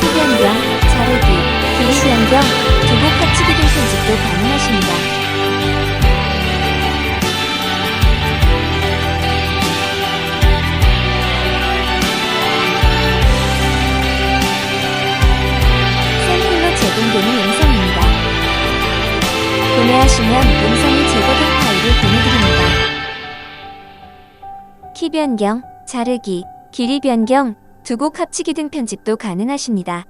키 변경, 자르기, 길이 변경, 두곡 합치기 등 편집도 가능하십니다. 제공되는 음성입니다. 구매하시면 음성이 제거된 파일을 보내드립니다. 키 변경, 자르기, 길이 변경, 두 곡 합치기 등 편집도 가능하십니다.